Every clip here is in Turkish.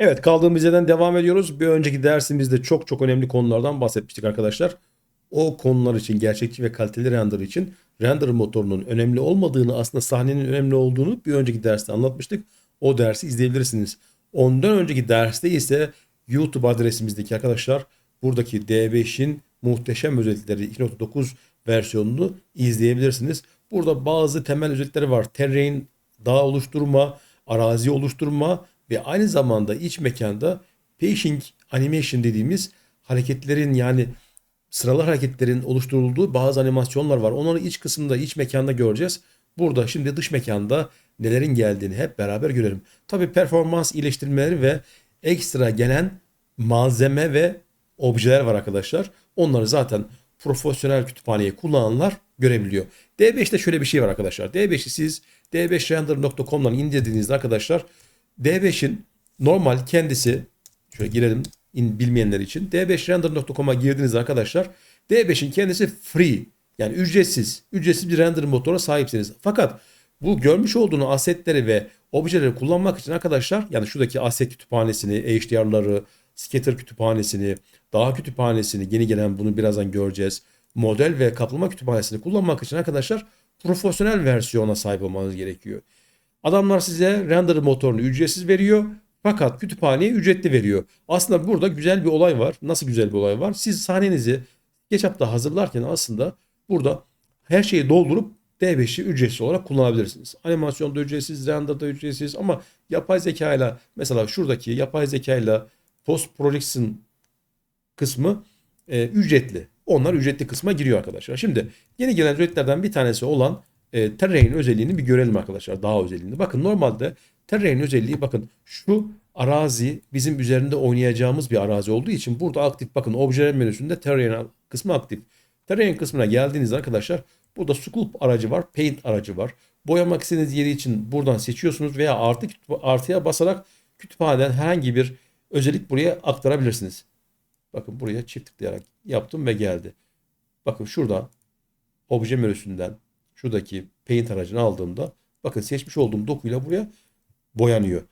Evet kaldığımız yerden devam ediyoruz. Bir önceki dersimizde çok çok önemli konulardan bahsetmiştik arkadaşlar. O konular için gerçekçi ve kaliteli render için render motorunun önemli olmadığını aslında sahnenin önemli olduğunu bir önceki derste anlatmıştık. O dersi izleyebilirsiniz. Ondan önceki derste ise YouTube adresimizdeki arkadaşlar buradaki D5'in muhteşem özellikleri 2.9 versiyonunu izleyebilirsiniz. Burada bazı temel özellikleri var. Terrain, dağ oluşturma, arazi oluşturma ve aynı zamanda iç mekanda pacing animation dediğimiz hareketlerin yani sıralı hareketlerin oluşturulduğu bazı animasyonlar var. Onları iç kısımda, iç mekanda göreceğiz. Burada şimdi dış mekanda nelerin geldiğini hep beraber görelim. Tabi performans iyileştirmeleri ve ekstra gelen malzeme ve objeler var arkadaşlar. Onları zaten profesyonel kütüphaneyi kullananlar görebiliyor. D5'te şöyle bir şey var arkadaşlar. D5'i siz d5render.com'dan indirdiğinizde arkadaşlar D5'in normal kendisi şöyle girelim in, bilmeyenler için d5render.com'a girdiğinizde arkadaşlar D5'in kendisi free yani ücretsiz ücretsiz bir render motoruna sahipsiniz. Fakat bu görmüş olduğunuz asetleri ve objeleri kullanmak için arkadaşlar yani şuradaki aset kütüphanesini, HDR'ları, scatter kütüphanesini, dağ kütüphanesini yeni gelen bunu birazdan göreceğiz. Model ve kaplama kütüphanesini kullanmak için arkadaşlar profesyonel versiyona sahip olmanız gerekiyor. Adamlar size render motorunu ücretsiz veriyor. Fakat kütüphaneyi ücretli veriyor. Aslında burada güzel bir olay var. Nasıl güzel bir olay var? Siz sahnenizi SketchUp'ta hazırlarken aslında burada her şeyi doldurup D5'i ücretsiz olarak kullanabilirsiniz. Animasyonda ücretsiz, renderda ücretsiz ama yapay zeka ile mesela şuradaki yapay zeka ile post production kısmı e, ücretli. Onlar ücretli kısma giriyor arkadaşlar. Şimdi yeni gelen ücretlerden bir tanesi olan e, terrain özelliğini bir görelim arkadaşlar. Dağ özelliğini. Bakın normalde terrain özelliği bakın şu arazi bizim üzerinde oynayacağımız bir arazi olduğu için burada aktif bakın objeler menüsünde terrain kısmı aktif. Terrain kısmına geldiğinizde arkadaşlar burada sculpt aracı var, paint aracı var. Boyamak istediğiniz yeri için buradan seçiyorsunuz veya artı artıya basarak kütüphaneden herhangi bir özellik buraya aktarabilirsiniz. Bakın buraya çift tıklayarak yaptım ve geldi. Bakın şurada obje menüsünden şuradaki paint aracını aldığımda bakın seçmiş olduğum dokuyla buraya boyanıyor.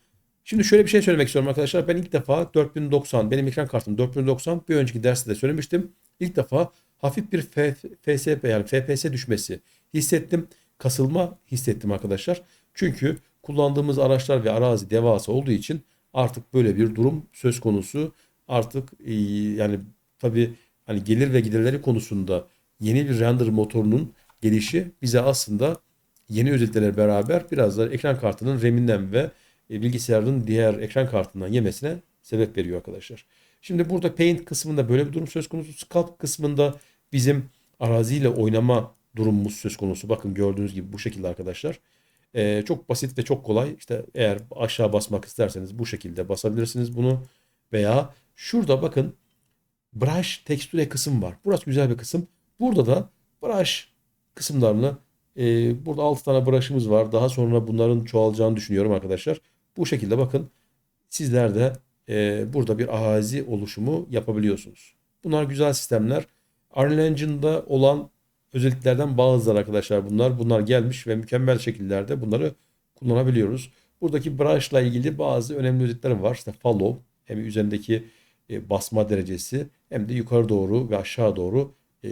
Şimdi şöyle bir şey söylemek istiyorum arkadaşlar. Ben ilk defa 4090 benim ekran kartım 4090 bir önceki derste de söylemiştim. İlk defa hafif bir FSP yani FPS düşmesi hissettim. Kasılma hissettim arkadaşlar. Çünkü kullandığımız araçlar ve arazi devasa olduğu için artık böyle bir durum söz konusu. Artık e, yani tabi hani gelir ve giderleri konusunda yeni bir render motorunun gelişi bize aslında yeni özelliklerle beraber biraz da ekran kartının RAM'inden ve e, bilgisayarın diğer ekran kartından yemesine sebep veriyor arkadaşlar. Şimdi burada Paint kısmında böyle bir durum söz konusu. Sculpt kısmında bizim araziyle oynama durumumuz söz konusu. Bakın gördüğünüz gibi bu şekilde arkadaşlar. Ee, çok basit ve çok kolay. İşte eğer aşağı basmak isterseniz bu şekilde basabilirsiniz bunu. Veya şurada bakın brush tekstüre kısım var. Burası güzel bir kısım. Burada da brush kısımlarını e, burada 6 tane brush'ımız var. Daha sonra bunların çoğalacağını düşünüyorum arkadaşlar. Bu şekilde bakın sizler de e, burada bir arazi oluşumu yapabiliyorsunuz. Bunlar güzel sistemler. Unreal Engine'da olan özelliklerden bazıları arkadaşlar bunlar. Bunlar gelmiş ve mükemmel şekillerde bunları kullanabiliyoruz. Buradaki ile ilgili bazı önemli özellikler var. İşte follow hem üzerindeki e, basma derecesi hem de yukarı doğru ve aşağı doğru e,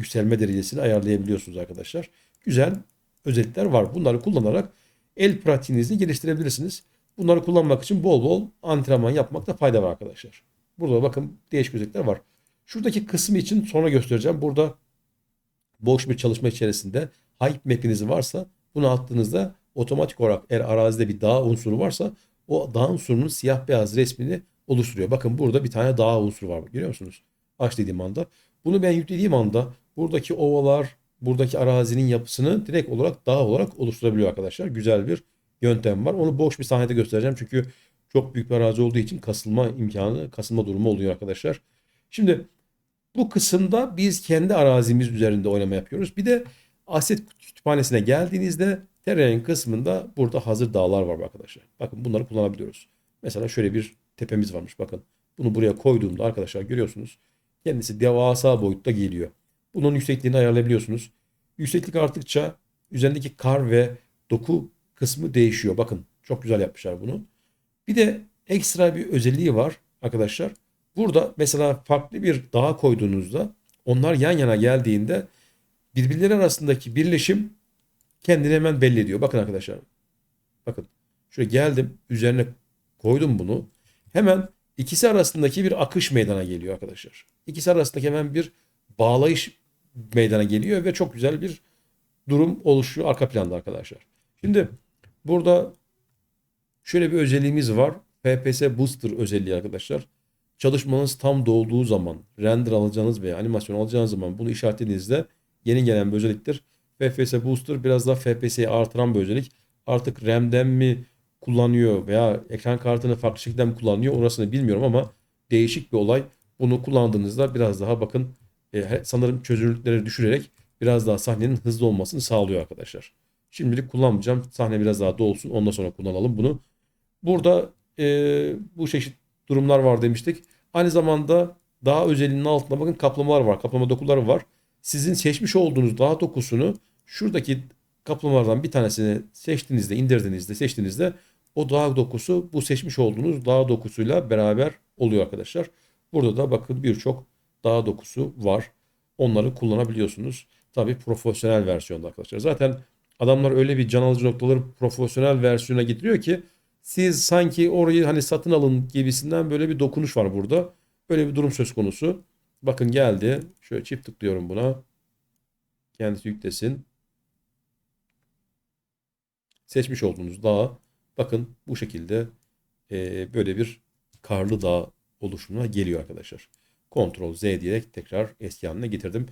yükselme derecesini ayarlayabiliyorsunuz arkadaşlar. Güzel özellikler var. Bunları kullanarak el pratiğinizi geliştirebilirsiniz. Bunları kullanmak için bol bol antrenman yapmakta fayda var arkadaşlar. Burada bakın değişik özellikler var. Şuradaki kısmı için sonra göstereceğim. Burada boş bir çalışma içerisinde hype map'iniz varsa bunu attığınızda otomatik olarak eğer arazide bir dağ unsuru varsa o dağ unsurunun siyah beyaz resmini oluşturuyor. Bakın burada bir tane dağ unsuru var. Görüyor musunuz? Aç dediğim anda. Bunu ben yüklediğim anda buradaki ovalar, buradaki arazinin yapısını direkt olarak dağ olarak oluşturabiliyor arkadaşlar. Güzel bir yöntem var. Onu boş bir sahnede göstereceğim. Çünkü çok büyük bir arazi olduğu için kasılma imkanı, kasılma durumu oluyor arkadaşlar. Şimdi bu kısımda biz kendi arazimiz üzerinde oynama yapıyoruz. Bir de aset kütüphanesine geldiğinizde terrain kısmında burada hazır dağlar var arkadaşlar. Bakın bunları kullanabiliyoruz. Mesela şöyle bir tepemiz varmış bakın. Bunu buraya koyduğumda arkadaşlar görüyorsunuz. Kendisi devasa boyutta geliyor. Bunun yüksekliğini ayarlayabiliyorsunuz. Yükseklik arttıkça üzerindeki kar ve doku kısmı değişiyor. Bakın çok güzel yapmışlar bunu. Bir de ekstra bir özelliği var arkadaşlar. Burada mesela farklı bir dağa koyduğunuzda onlar yan yana geldiğinde birbirleri arasındaki birleşim kendini hemen belli ediyor. Bakın arkadaşlar. Bakın. Şöyle geldim. Üzerine koydum bunu. Hemen ikisi arasındaki bir akış meydana geliyor arkadaşlar. İkisi arasındaki hemen bir bağlayış meydana geliyor ve çok güzel bir durum oluşuyor arka planda arkadaşlar. Şimdi burada şöyle bir özelliğimiz var. FPS Booster özelliği arkadaşlar. Çalışmanız tam dolduğu zaman, render alacağınız veya animasyon alacağınız zaman bunu işaretlediğinizde yeni gelen bir özelliktir. FPS Booster biraz daha FPS'yi artıran bir özellik. Artık RAM'den mi kullanıyor veya ekran kartını farklı şekilde mi kullanıyor orasını bilmiyorum ama değişik bir olay. Bunu kullandığınızda biraz daha bakın e, sanırım çözünürlükleri düşürerek biraz daha sahnenin hızlı olmasını sağlıyor arkadaşlar. Şimdilik kullanmayacağım. Sahne biraz daha dolsun. Ondan sonra kullanalım bunu. Burada e, bu çeşit durumlar var demiştik. Aynı zamanda daha özelliğinin altında bakın kaplamalar var. Kaplama dokuları var. Sizin seçmiş olduğunuz dağ dokusunu şuradaki kaplamalardan bir tanesini seçtiğinizde, indirdiğinizde, seçtiğinizde o dağ dokusu bu seçmiş olduğunuz dağ dokusuyla beraber oluyor arkadaşlar. Burada da bakın birçok dağ dokusu var. Onları kullanabiliyorsunuz. Tabii profesyonel versiyonda arkadaşlar. Zaten adamlar öyle bir can alıcı noktaları profesyonel versiyona getiriyor ki siz sanki orayı hani satın alın gibisinden böyle bir dokunuş var burada. Böyle bir durum söz konusu. Bakın geldi. Şöyle çift tıklıyorum buna. Kendisi yüklesin. Seçmiş olduğunuz dağ bakın bu şekilde e, böyle bir karlı dağ oluşumuna geliyor arkadaşlar. Ctrl Z diyerek tekrar eski haline getirdim.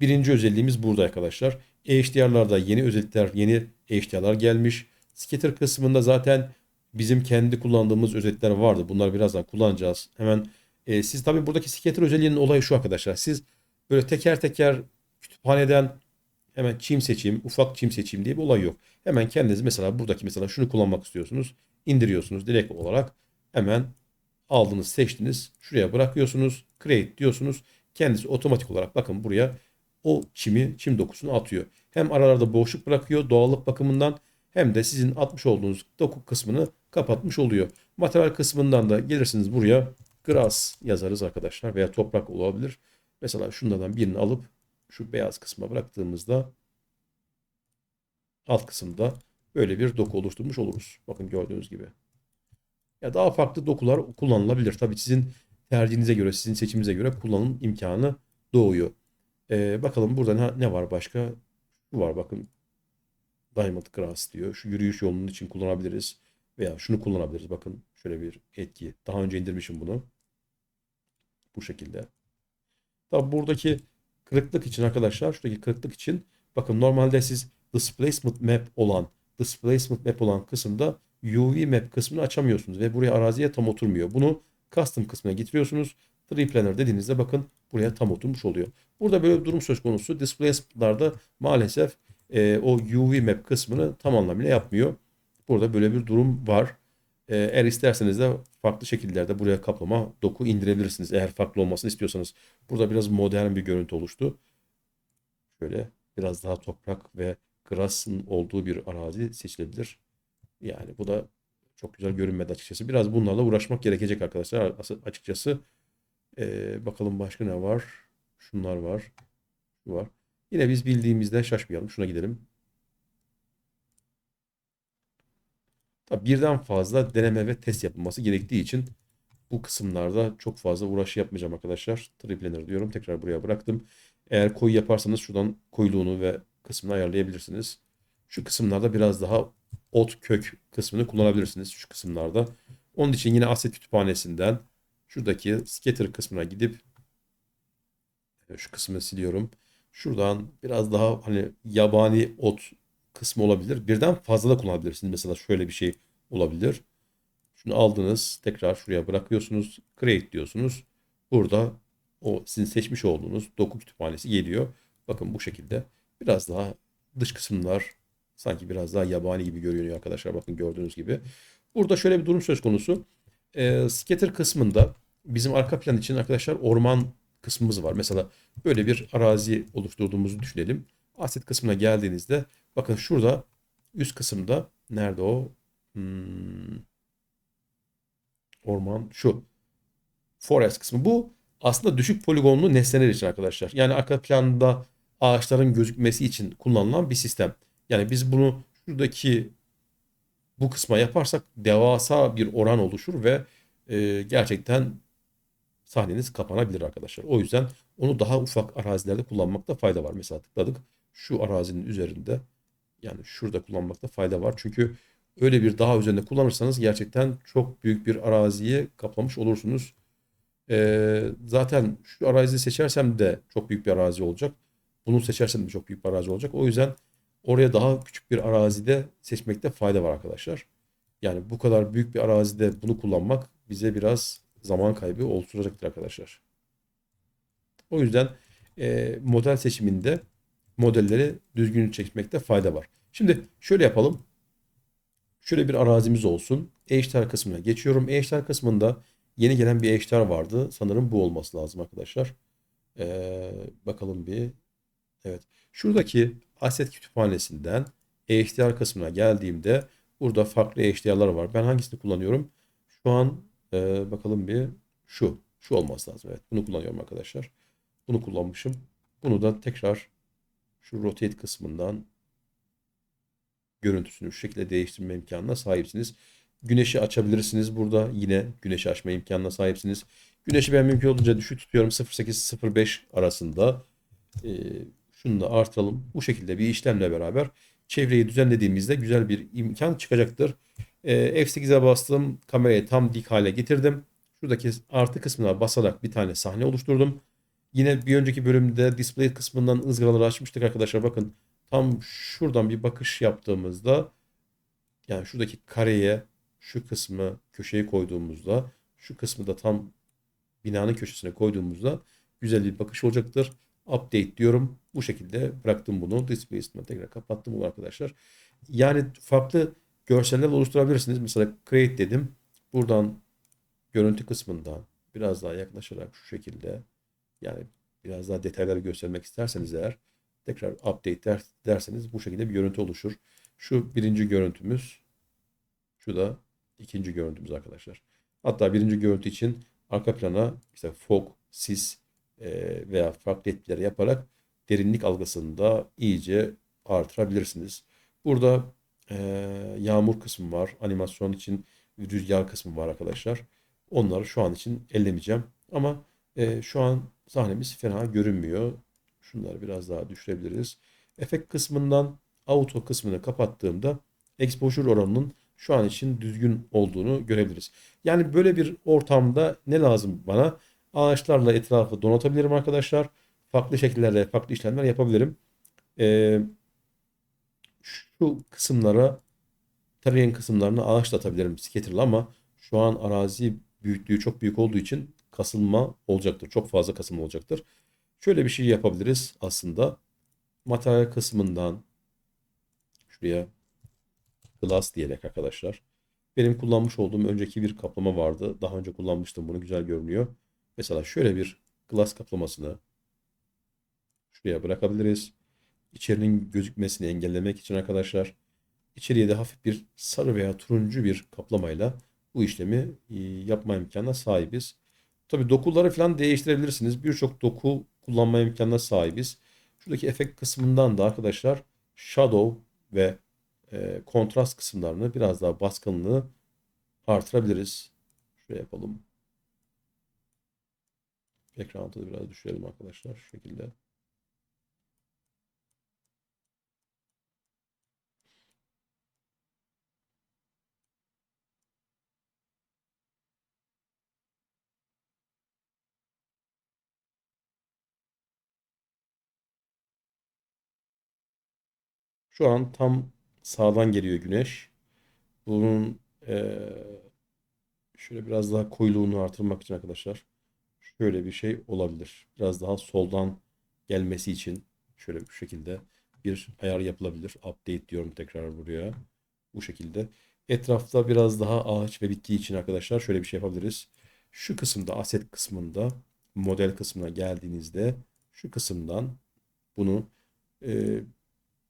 Birinci özelliğimiz burada arkadaşlar. HDR'larda yeni özellikler, yeni HDR'lar gelmiş. Scatter kısmında zaten bizim kendi kullandığımız özellikler vardı. Bunları birazdan kullanacağız. Hemen e, siz tabii buradaki scatter özelliğinin olayı şu arkadaşlar. Siz böyle teker teker kütüphaneden hemen çim seçeyim, ufak çim seçeyim diye bir olay yok. Hemen kendiniz mesela buradaki mesela şunu kullanmak istiyorsunuz. indiriyorsunuz direkt olarak. Hemen aldınız, seçtiniz. Şuraya bırakıyorsunuz. Create diyorsunuz. Kendisi otomatik olarak bakın buraya o çimi, çim dokusunu atıyor. Hem aralarda boşluk bırakıyor doğallık bakımından hem de sizin atmış olduğunuz doku kısmını kapatmış oluyor. Materyal kısmından da gelirsiniz buraya grass yazarız arkadaşlar veya toprak olabilir. Mesela şunlardan birini alıp şu beyaz kısma bıraktığımızda alt kısımda böyle bir doku oluşturmuş oluruz. Bakın gördüğünüz gibi. Ya daha farklı dokular kullanılabilir. Tabii sizin tercihinize göre, sizin seçiminize göre kullanım imkanı doğuyor. Ee, bakalım burada ne, var başka? Şu var bakın. Diamond Grass diyor. Şu yürüyüş yolunun için kullanabiliriz. Veya şunu kullanabiliriz. Bakın şöyle bir etki. Daha önce indirmişim bunu. Bu şekilde. Tabi buradaki kırıklık için arkadaşlar şuradaki kırıklık için bakın normalde siz displacement map olan displacement map olan kısımda UV map kısmını açamıyorsunuz ve buraya araziye tam oturmuyor. Bunu custom kısmına getiriyorsunuz. 3 Planner dediğinizde bakın buraya tam oturmuş oluyor. Burada böyle bir durum söz konusu. Displacement'larda maalesef e, o UV map kısmını tam anlamıyla yapmıyor. Burada böyle bir durum var. E, eğer isterseniz de farklı şekillerde buraya kaplama doku indirebilirsiniz. Eğer farklı olmasını istiyorsanız. Burada biraz modern bir görüntü oluştu. Şöyle biraz daha toprak ve grass'ın olduğu bir arazi seçilebilir. Yani bu da çok güzel görünmedi açıkçası. Biraz bunlarla uğraşmak gerekecek arkadaşlar. Açıkçası ee, bakalım başka ne var? Şunlar var. Şu var. Yine biz bildiğimizde şaşmayalım. Şuna gidelim. Tabii birden fazla deneme ve test yapılması gerektiği için bu kısımlarda çok fazla uğraşı yapmayacağım arkadaşlar. Triplener diyorum. Tekrar buraya bıraktım. Eğer koyu yaparsanız şuradan koyuluğunu ve kısmını ayarlayabilirsiniz. Şu kısımlarda biraz daha ot kök kısmını kullanabilirsiniz. Şu kısımlarda. Onun için yine aset kütüphanesinden şuradaki scatter kısmına gidip şu kısmı siliyorum. Şuradan biraz daha hani yabani ot kısmı olabilir. Birden fazla da kullanabilirsiniz. Mesela şöyle bir şey olabilir. Şunu aldınız. Tekrar şuraya bırakıyorsunuz. Create diyorsunuz. Burada o sizin seçmiş olduğunuz doku kütüphanesi geliyor. Bakın bu şekilde. Biraz daha dış kısımlar sanki biraz daha yabani gibi görünüyor arkadaşlar. Bakın gördüğünüz gibi. Burada şöyle bir durum söz konusu. E, scatter kısmında bizim arka plan için arkadaşlar orman kısmımız var. Mesela böyle bir arazi oluşturduğumuzu düşünelim. Aset kısmına geldiğinizde bakın şurada üst kısımda nerede o? Hmm. orman şu. Forest kısmı. Bu aslında düşük poligonlu nesneler için arkadaşlar. Yani arka planda ağaçların gözükmesi için kullanılan bir sistem. Yani biz bunu şuradaki bu kısma yaparsak devasa bir oran oluşur ve e, gerçekten sahneniz kapanabilir arkadaşlar. O yüzden onu daha ufak arazilerde kullanmakta fayda var. Mesela tıkladık şu arazinin üzerinde yani şurada kullanmakta fayda var. Çünkü öyle bir daha üzerinde kullanırsanız gerçekten çok büyük bir araziyi kaplamış olursunuz. Ee, zaten şu araziyi seçersem de çok büyük bir arazi olacak. Bunu seçersem de çok büyük bir arazi olacak. O yüzden oraya daha küçük bir arazide seçmekte fayda var arkadaşlar. Yani bu kadar büyük bir arazide bunu kullanmak bize biraz zaman kaybı oluşturacaktır arkadaşlar. O yüzden e, model seçiminde modelleri düzgün çekmekte fayda var. Şimdi şöyle yapalım. Şöyle bir arazimiz olsun. Eşler kısmına geçiyorum. Eşler kısmında yeni gelen bir eşler vardı. Sanırım bu olması lazım arkadaşlar. Ee, bakalım bir. Evet. Şuradaki aset kütüphanesinden eşdeğer kısmına geldiğimde burada farklı eşdeğerler var. Ben hangisini kullanıyorum? Şu an e, bakalım bir şu. Şu olması lazım. Evet. Bunu kullanıyorum arkadaşlar. Bunu kullanmışım. Bunu da tekrar şu rotate kısmından görüntüsünü şu şekilde değiştirme imkanına sahipsiniz. Güneşi açabilirsiniz burada. Yine güneşi açma imkanına sahipsiniz. Güneşi ben mümkün olduğunca düşük tutuyorum. 0.8-0.5 arasında. Ee, şunu da artıralım. Bu şekilde bir işlemle beraber çevreyi düzenlediğimizde güzel bir imkan çıkacaktır. Ee, F8'e bastım. Kamerayı tam dik hale getirdim. Şuradaki artı kısmına basarak bir tane sahne oluşturdum. Yine bir önceki bölümde display kısmından ızgaraları açmıştık arkadaşlar. Bakın tam şuradan bir bakış yaptığımızda yani şuradaki kareye şu kısmı köşeye koyduğumuzda şu kısmı da tam binanın köşesine koyduğumuzda güzel bir bakış olacaktır. Update diyorum. Bu şekilde bıraktım bunu. Display kısmına tekrar kapattım bunu arkadaşlar. Yani farklı görseller oluşturabilirsiniz. Mesela create dedim. Buradan görüntü kısmından biraz daha yaklaşarak şu şekilde yani biraz daha detayları göstermek isterseniz eğer tekrar update der, derseniz bu şekilde bir görüntü oluşur. Şu birinci görüntümüz. Şu da ikinci görüntümüz arkadaşlar. Hatta birinci görüntü için arka plana işte fog, sis veya farklı etkiler yaparak derinlik algısını da iyice artırabilirsiniz. Burada e, yağmur kısmı var. Animasyon için rüzgar kısmı var arkadaşlar. Onları şu an için ellemeyeceğim. Ama e, şu an sahnemiz fena görünmüyor. Şunları biraz daha düşürebiliriz. Efekt kısmından auto kısmını kapattığımda exposure oranının şu an için düzgün olduğunu görebiliriz. Yani böyle bir ortamda ne lazım bana? Ağaçlarla etrafı donatabilirim arkadaşlar. Farklı şekillerle farklı işlemler yapabilirim. Ee, şu kısımlara terrain kısımlarına ağaç da atabilirim scatter'la ama şu an arazi büyüklüğü çok büyük olduğu için kasılma olacaktır. Çok fazla kasılma olacaktır. Şöyle bir şey yapabiliriz aslında. Materyal kısmından şuraya glass diyerek arkadaşlar. Benim kullanmış olduğum önceki bir kaplama vardı. Daha önce kullanmıştım bunu. Güzel görünüyor. Mesela şöyle bir glass kaplamasını şuraya bırakabiliriz. İçerinin gözükmesini engellemek için arkadaşlar. İçeriye de hafif bir sarı veya turuncu bir kaplamayla bu işlemi e, yapma imkanına sahibiz. Tabii dokuları falan değiştirebilirsiniz. Birçok doku kullanma imkanına sahibiz. Şuradaki efekt kısmından da arkadaşlar shadow ve e, kontrast kısımlarını biraz daha baskınlığı artırabiliriz. Şöyle yapalım. Ekranı da biraz düşürelim arkadaşlar şu şekilde. Şu an tam sağdan geliyor güneş. Bunun eee, şöyle biraz daha koyuluğunu artırmak için arkadaşlar şöyle bir şey olabilir. Biraz daha soldan gelmesi için şöyle bu şekilde bir ayar yapılabilir. Update diyorum tekrar buraya. Bu şekilde. Etrafta biraz daha ağaç ve bitki için arkadaşlar şöyle bir şey yapabiliriz. Şu kısımda aset kısmında model kısmına geldiğinizde şu kısımdan bunu e,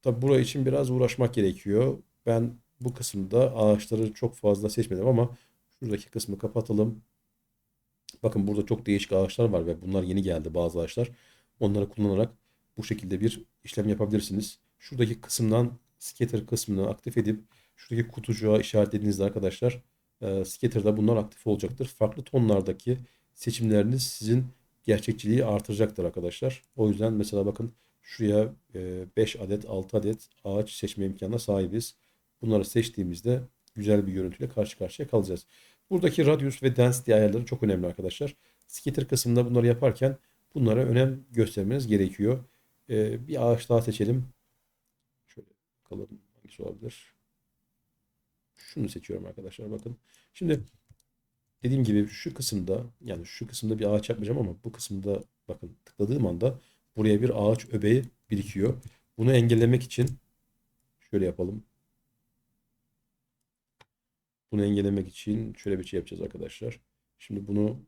Tabi burası için biraz uğraşmak gerekiyor. Ben bu kısımda ağaçları çok fazla seçmedim ama Şuradaki kısmı kapatalım. Bakın burada çok değişik ağaçlar var ve bunlar yeni geldi bazı ağaçlar. Onları kullanarak bu şekilde bir işlem yapabilirsiniz. Şuradaki kısımdan scatter kısmını aktif edip şuradaki kutucuğa işaretlediğinizde arkadaşlar e, scatter'da bunlar aktif olacaktır. Farklı tonlardaki seçimleriniz sizin gerçekçiliği artıracaktır arkadaşlar. O yüzden mesela bakın şuraya 5 adet 6 adet ağaç seçme imkanına sahibiz. Bunları seçtiğimizde güzel bir görüntüyle karşı karşıya kalacağız. Buradaki radius ve density ayarları çok önemli arkadaşlar. Scatter kısmında bunları yaparken bunlara önem göstermeniz gerekiyor. Ee, bir ağaç daha seçelim. Şöyle bakalım hangisi olabilir. Şunu seçiyorum arkadaşlar bakın. Şimdi dediğim gibi şu kısımda yani şu kısımda bir ağaç yapmayacağım ama bu kısımda bakın tıkladığım anda buraya bir ağaç öbeği birikiyor. Bunu engellemek için şöyle yapalım. Bunu engellemek için şöyle bir şey yapacağız arkadaşlar. Şimdi bunu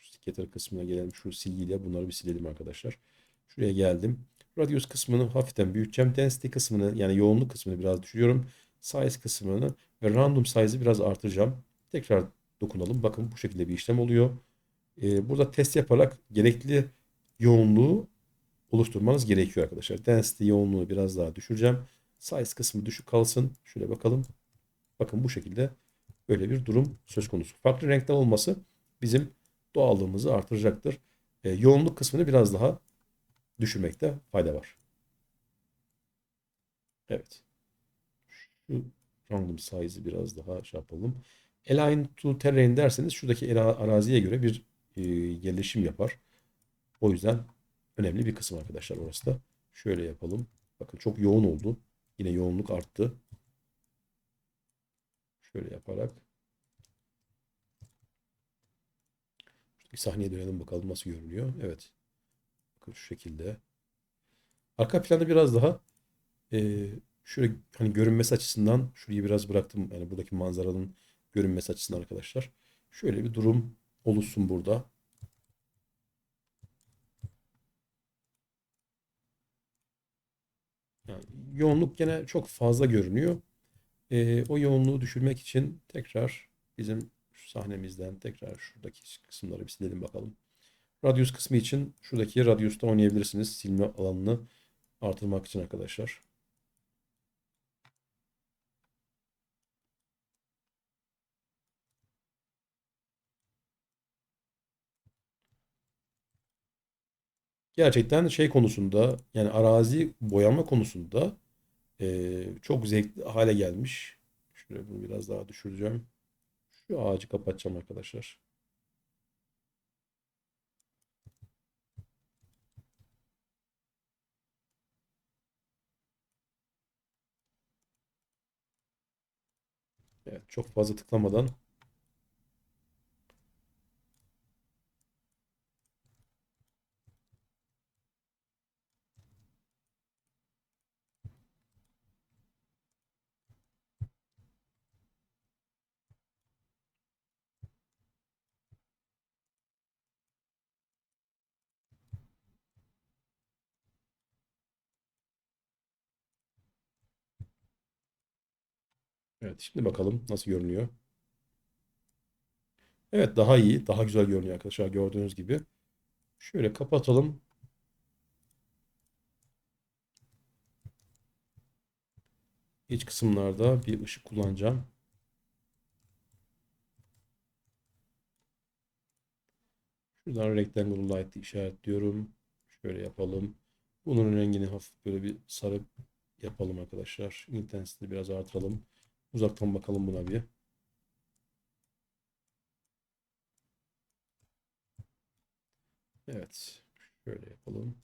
scatter kısmına gelelim. Şu silgiyle bunları bir silelim arkadaşlar. Şuraya geldim. Radius kısmını hafiften büyüteceğim. Density kısmını yani yoğunluk kısmını biraz düşürüyorum. Size kısmını ve random size'ı biraz artıracağım. Tekrar dokunalım. Bakın bu şekilde bir işlem oluyor. Ee, burada test yaparak gerekli yoğunluğu oluşturmanız gerekiyor arkadaşlar. Density yoğunluğu biraz daha düşüreceğim. Size kısmı düşük kalsın. Şöyle bakalım. Bakın bu şekilde böyle bir durum söz konusu. Farklı renkler olması bizim doğallığımızı artıracaktır. E, yoğunluk kısmını biraz daha düşürmekte fayda var. Evet. Şu random size'ı biraz daha şey yapalım. Align to terrain derseniz şuradaki araziye göre bir e, yerleşim yapar. O yüzden önemli bir kısım arkadaşlar orası da. Şöyle yapalım. Bakın çok yoğun oldu. Yine yoğunluk arttı. Şöyle yaparak. Bir sahneye dönelim bakalım nasıl görünüyor. Evet. Bakın şu şekilde. Arka planda biraz daha e, şöyle hani görünmesi açısından şurayı biraz bıraktım. Yani buradaki manzaranın görünmesi açısından arkadaşlar. Şöyle bir durum oluşsun burada. Yani yoğunluk gene çok fazla görünüyor. E, o yoğunluğu düşürmek için tekrar bizim şu sahnemizden tekrar şuradaki kısımları bir silelim bakalım. Radius kısmı için şuradaki radiusta oynayabilirsiniz. Silme alanını artırmak için arkadaşlar. Gerçekten şey konusunda yani arazi boyama konusunda e, çok zevkli hale gelmiş. Şöyle bunu biraz daha düşüreceğim. Şu ağacı kapatacağım arkadaşlar. Evet, çok fazla tıklamadan Evet, şimdi bakalım nasıl görünüyor. Evet, daha iyi, daha güzel görünüyor arkadaşlar gördüğünüz gibi. Şöyle kapatalım. İç kısımlarda bir ışık kullanacağım. Şuradan rectangle light işaretliyorum. Şöyle yapalım. Bunun rengini hafif böyle bir sarı yapalım arkadaşlar. Intensity'yi biraz artıralım. Uzaktan bakalım buna bir. Evet. Şöyle yapalım.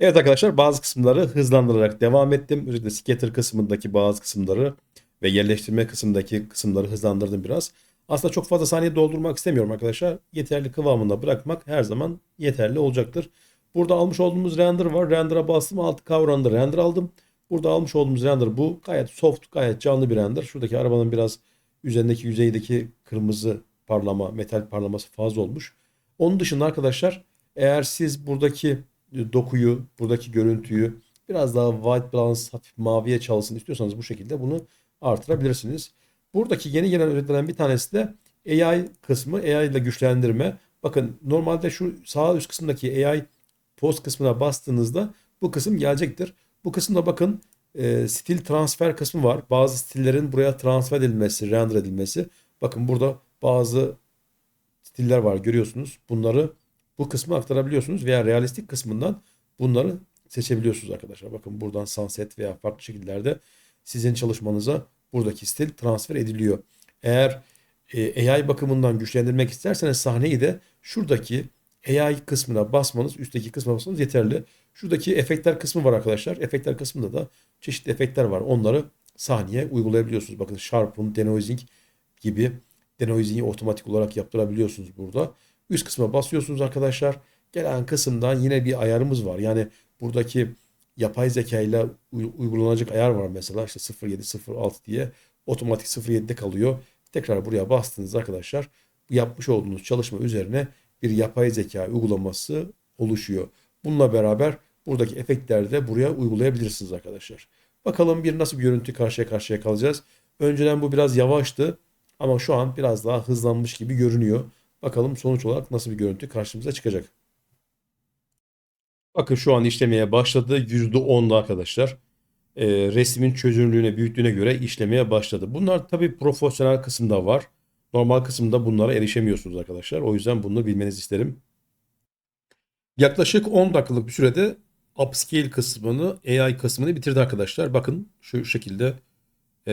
Evet arkadaşlar bazı kısımları hızlandırarak devam ettim. Özellikle scatter kısmındaki bazı kısımları ve yerleştirme kısmındaki kısımları hızlandırdım biraz. Aslında çok fazla saniye doldurmak istemiyorum arkadaşlar. Yeterli kıvamında bırakmak her zaman yeterli olacaktır. Burada almış olduğumuz render var. Render'a bastım. Alt kavramda render aldım. Burada almış olduğumuz render bu. Gayet soft, gayet canlı bir render. Şuradaki arabanın biraz üzerindeki yüzeydeki kırmızı parlama, metal parlaması fazla olmuş. Onun dışında arkadaşlar eğer siz buradaki dokuyu, buradaki görüntüyü biraz daha white balance hafif maviye çalsın istiyorsanız bu şekilde bunu artırabilirsiniz. Buradaki yeni gelen özelliklerden bir tanesi de AI kısmı, AI ile güçlendirme. Bakın normalde şu sağ üst kısımdaki AI post kısmına bastığınızda bu kısım gelecektir. Bu kısımda bakın e, stil transfer kısmı var. Bazı stillerin buraya transfer edilmesi, render edilmesi. Bakın burada bazı stiller var görüyorsunuz. Bunları bu kısmı aktarabiliyorsunuz veya realistik kısmından bunları seçebiliyorsunuz arkadaşlar. Bakın buradan sunset veya farklı şekillerde sizin çalışmanıza buradaki stil transfer ediliyor. Eğer e, AI bakımından güçlendirmek isterseniz sahneyi de şuradaki AI kısmına basmanız, üstteki kısmına basmanız yeterli. Şuradaki efektler kısmı var arkadaşlar. Efektler kısmında da çeşitli efektler var. Onları sahneye uygulayabiliyorsunuz. Bakın Sharpen, Denoising gibi denoising'i otomatik olarak yaptırabiliyorsunuz burada. Üst kısma basıyorsunuz arkadaşlar. Gelen kısımdan yine bir ayarımız var. Yani buradaki yapay zeka ile uygulanacak ayar var mesela işte 0706 diye otomatik 07'de kalıyor. Tekrar buraya bastığınız arkadaşlar yapmış olduğunuz çalışma üzerine bir yapay zeka uygulaması oluşuyor. Bununla beraber buradaki efektleri de buraya uygulayabilirsiniz arkadaşlar. Bakalım bir nasıl bir görüntü karşıya karşıya kalacağız. Önceden bu biraz yavaştı ama şu an biraz daha hızlanmış gibi görünüyor. Bakalım sonuç olarak nasıl bir görüntü karşımıza çıkacak. Bakın şu an işlemeye başladı. %10'da arkadaşlar. E, resmin çözünürlüğüne, büyüklüğüne göre işlemeye başladı. Bunlar tabii profesyonel kısımda var. Normal kısımda bunlara erişemiyorsunuz arkadaşlar. O yüzden bunu bilmenizi isterim. Yaklaşık 10 dakikalık bir sürede upscale kısmını, AI kısmını bitirdi arkadaşlar. Bakın şu şekilde e,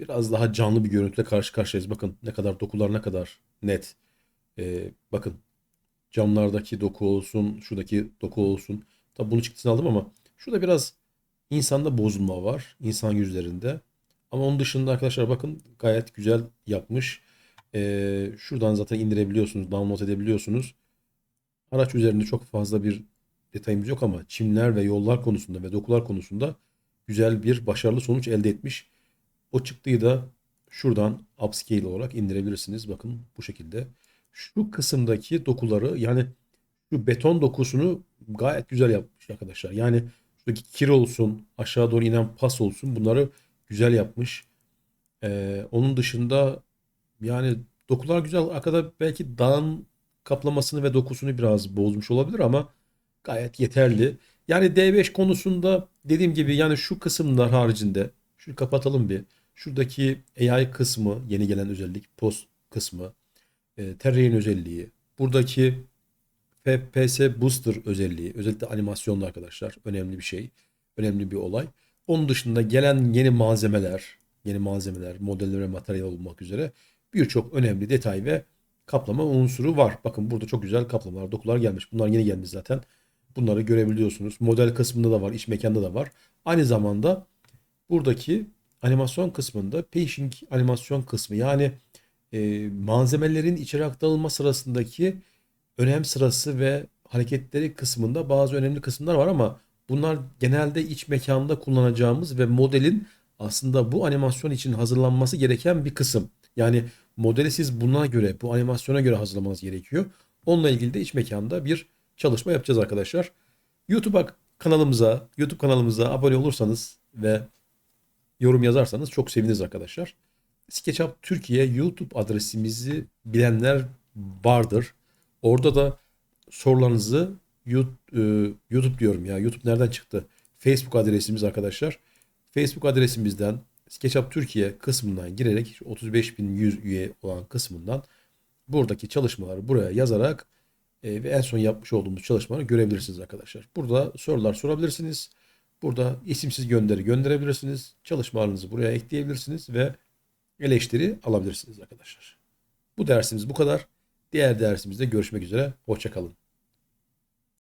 biraz daha canlı bir görüntüyle karşı karşıyayız. Bakın ne kadar dokular ne kadar net. E, bakın camlardaki doku olsun, şuradaki doku olsun. Tabi bunu çıktısını aldım ama şurada biraz insanda bozulma var. insan yüzlerinde. Ama onun dışında arkadaşlar bakın gayet güzel yapmış. Ee, şuradan zaten indirebiliyorsunuz, download edebiliyorsunuz. Araç üzerinde çok fazla bir detayımız yok ama çimler ve yollar konusunda ve dokular konusunda güzel bir başarılı sonuç elde etmiş. O çıktığı da şuradan upscale olarak indirebilirsiniz. Bakın bu şekilde. Şu kısımdaki dokuları yani şu beton dokusunu gayet güzel yapmış arkadaşlar. Yani şuradaki kir olsun, aşağı doğru inen pas olsun bunları güzel yapmış. Ee, onun dışında yani dokular güzel. Arkada belki dağın kaplamasını ve dokusunu biraz bozmuş olabilir ama gayet yeterli. Yani D5 konusunda dediğim gibi yani şu kısımlar haricinde şunu kapatalım bir. Şuradaki AI kısmı yeni gelen özellik post kısmı e, terrain özelliği buradaki FPS booster özelliği özellikle animasyonda arkadaşlar önemli bir şey önemli bir olay. Onun dışında gelen yeni malzemeler yeni malzemeler modeller ve materyal olmak üzere birçok önemli detay ve kaplama unsuru var. Bakın burada çok güzel kaplamalar, dokular gelmiş. Bunlar yeni gelmiş zaten. Bunları görebiliyorsunuz. Model kısmında da var, iç mekanda da var. Aynı zamanda buradaki animasyon kısmında pacing animasyon kısmı yani e, malzemelerin içeri aktarılma sırasındaki önem sırası ve hareketleri kısmında bazı önemli kısımlar var ama bunlar genelde iç mekanda kullanacağımız ve modelin aslında bu animasyon için hazırlanması gereken bir kısım. Yani modeli siz buna göre, bu animasyona göre hazırlamanız gerekiyor. Onunla ilgili de iç mekanda bir çalışma yapacağız arkadaşlar. YouTube kanalımıza, YouTube kanalımıza abone olursanız ve yorum yazarsanız çok seviniriz arkadaşlar. SketchUp Türkiye YouTube adresimizi bilenler vardır. Orada da sorularınızı YouTube, e, YouTube diyorum ya. YouTube nereden çıktı? Facebook adresimiz arkadaşlar. Facebook adresimizden SketchUp Türkiye kısmından girerek 35.100 üye olan kısmından buradaki çalışmaları buraya yazarak e, ve en son yapmış olduğumuz çalışmaları görebilirsiniz arkadaşlar. Burada sorular sorabilirsiniz. Burada isimsiz gönderi gönderebilirsiniz. Çalışmalarınızı buraya ekleyebilirsiniz ve eleştiri alabilirsiniz arkadaşlar. Bu dersimiz bu kadar. Diğer dersimizde görüşmek üzere. Hoşçakalın.